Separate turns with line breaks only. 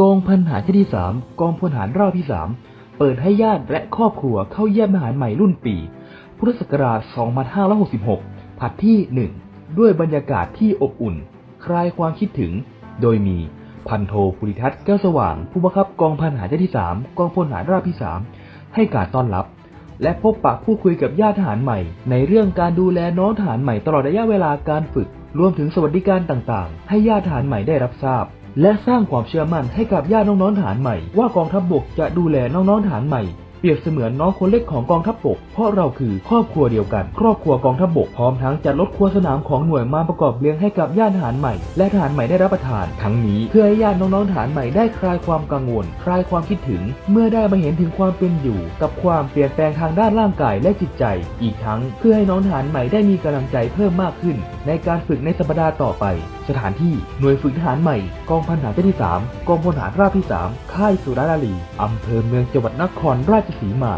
กองพันหารที่3กองพลหารราบที่3เปิดให้ญาติและครอบครัวเข้าเยี่ยมทหารใหม่รุ่นปี พุทธศักราช 2566 ผัดที่ 1 ด้วยบรรยากาศที่อบอุ่น คลายความคิดถึง โดยมีพันโทภูริทัศน์แก้วสว่าง ผู้บังคับกองพันหารที่ 3 กองพลหารราบที่ 3 ให้การต้อนรับ และพบปะพูดคุยกับญาติทหารใหม่ ในเรื่องการดูแลน้องทหารใหม่ตลอดระยะเวลาการฝึก รวมถึงสวัสดิการต่างๆ ให้ญาติทหารใหม่ได้รับทราบ และสร้างความเชื่อมั่นให้กับญาติน้องๆทหารใหม่ ว่ากองทัพบบกจะดูแลน้องๆทหารใหม่เปรียบเสมือนน้องคนเล็กของกองทัพบบก เพราะเราคือครอบครัวเดียวกัน ครอบครัวกองทัพบบกพร้อมทั้งจัดรถครัวสนามของหน่วยมาประกอบเลี้ยงให้กับญาติทหารใหม่ และทหารใหม่ได้รับประทาน ทั้งนี้เพื่อให้ญาติน้องๆทหารใหม่ได้คลายความกังวล คลายความคิดถึง เมื่อได้มาเห็นถึงความเป็นอยู่ กับความเปลี่ยนแปลงทางด้านร่างกายและจิตใจ อีกทั้งเพื่อให้น้องทหารใหม่ได้มีกำลังใจเพิ่มมากขึ้น ในการฝึกในสัปดาห์ต่อไป สถานที่หน่วยฝึกทหารใหม่ กองพันทหารที่ 3 กองพลทหารราบที่ 3 ค่ายสุรานารีอำเภอเมืองจังหวัดนครราชสีมา